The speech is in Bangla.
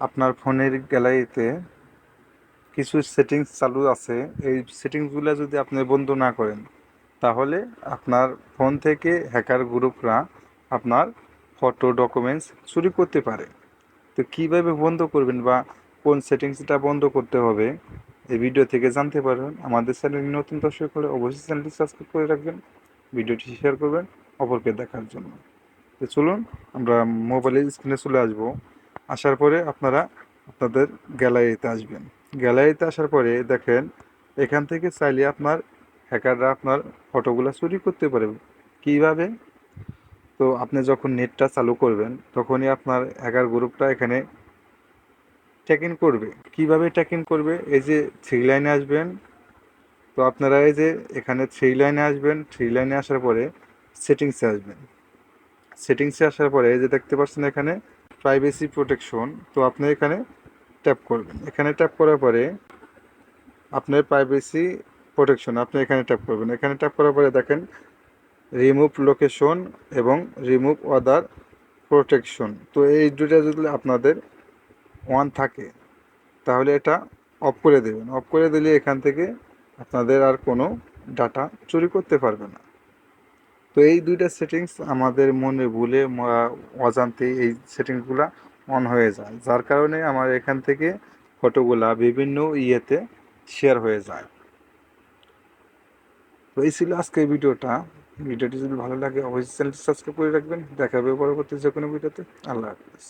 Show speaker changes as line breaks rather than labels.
আপনার ফোনের গ্যালারিতে কিছু সেটিংস চালু আছে। এই সেটিংসগুলো যদি আপনি বন্ধ না করেন, তাহলে আপনার ফোন থেকে হ্যাকার গ্রুপরা আপনার ফটো ডকুমেন্টস চুরি করতে পারে। তো কীভাবে বন্ধ করবেন বা কোন সেটিংসটা বন্ধ করতে হবে, এই ভিডিও থেকে জানতে পারবেন। আমাদের চ্যানেল নতুন দর্শক হলে অবশ্যই চ্যানেলটি সাবস্ক্রাইব করে রাখবেন ভিডিওটি শেয়ার করবেন, অপরকে দেখার জন্য। তো চলুন, আমরা মোবাইলের স্ক্রিনে চলে আসব। আসার পরে আপনারা আপনাদের গ্যালারিতে আসবেন। গ্যালারিতে আসার পরে দেখেন এখান থেকে চাইলে আপনার হ্যাকাররা আপনার ফটোগুলো চুরি করতে পারে কীভাবে? তো আপনি যখন নেটটা চালু করবেন, তখনই আপনার হ্যাকার গ্রুপটা এখানে চেক ইন করবে। কীভাবে চেক ইন করবে? এই যে থ্রি লাইনে আসবেন। তো আপনারা এই যে এখানে থ্রি লাইনে আসবেন। থ্রি লাইনে আসার পরে সেটিংসে আসবেন। সেটিংসে আসার পরে এই যে দেখতে পাচ্ছেন এখানে প্রাইভেসি প্রোটেকশন তো আপনি এখানে ট্যাপ করবেন। এখানে ট্যাপ করার পরে আপনার প্রাইভেসি প্রোটেকশন আপনি এখানে ট্যাপ করবেন। এখানে ট্যাপ করার পরে দেখেন রিমুভ লোকেশন এবং রিমুভ আদার প্রোটেকশন তো এই দুটা যদি আপনাদের ওয়ান থাকে, তাহলে এটা অফ করে দেবেন। অফ করে দিলে এখান থেকে আপনাদের আর কোনো ডাটা চুরি করতে পারবে না। তো এই দুইটা সেটিংস আমাদের মনে ভুলে অজান্তে এই সেটিংসগুলো অন হয়ে যায়। যার কারণে আমার এখান থেকে ফটোগুলা বিভিন্ন ইয়েতে শেয়ার হয়ে যায়। তো এই ছিল আজকের ভিডিওটা। ভিডিওটি যদি ভালো লাগে, অবশ্যই চ্যানেলটি সাবস্ক্রাইব করে রাখবেন। দেখাবে পরবর্তী যে কোনো ভিডিওতে। আল্লাহ হাফিজ।